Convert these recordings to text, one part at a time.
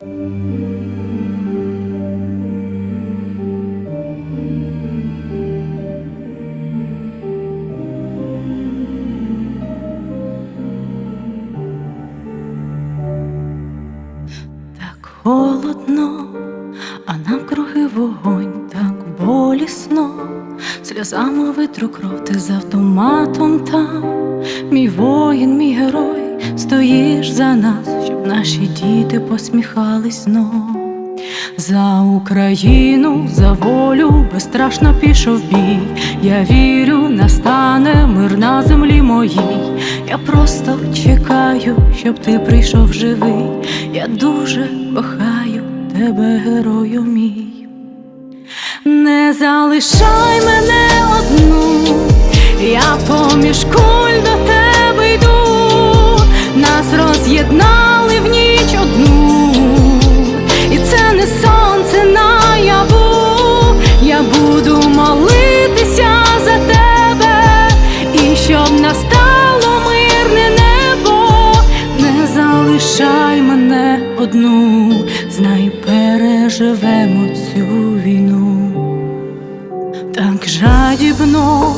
Так холодно, а навкруги вогонь, так болісно, сльозами витру кроти з автоматом там. Мій воїн, мій герой, стоїш за нас, щоб наші діти посміхались знов. За Україну, за волю безстрашно пішов бій. Я вірю, настане мир на землі моїй. Я просто чекаю, щоб ти прийшов живий. Я дуже кохаю тебе, герою мій. Не залишай мене одну, одну, знай, переживемо цю війну. Так жадібно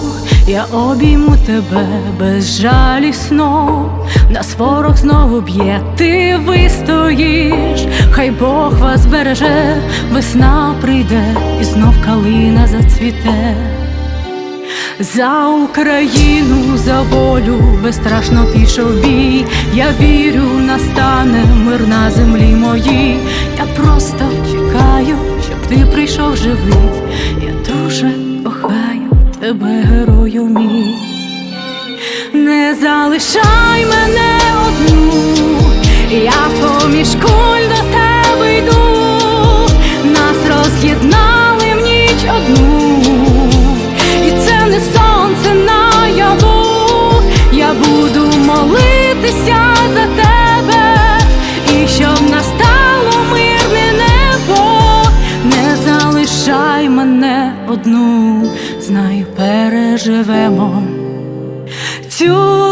я обійму тебе безжалісно, нас ворог знову б'є, ти вистоїш, хай Бог вас береже, весна прийде і знов калина зацвіте. За Україну, за волю безстрашно пішов бій. Я вірю, настане мир на землі моїй. Я просто чекаю, щоб ти прийшов живий. Я дуже кохаю тебе, герою мій. Не залишай мене одну, я поміж куль до тебе йду, нас роз'єднали в ніч одну, одну, знай, переживемо. Цю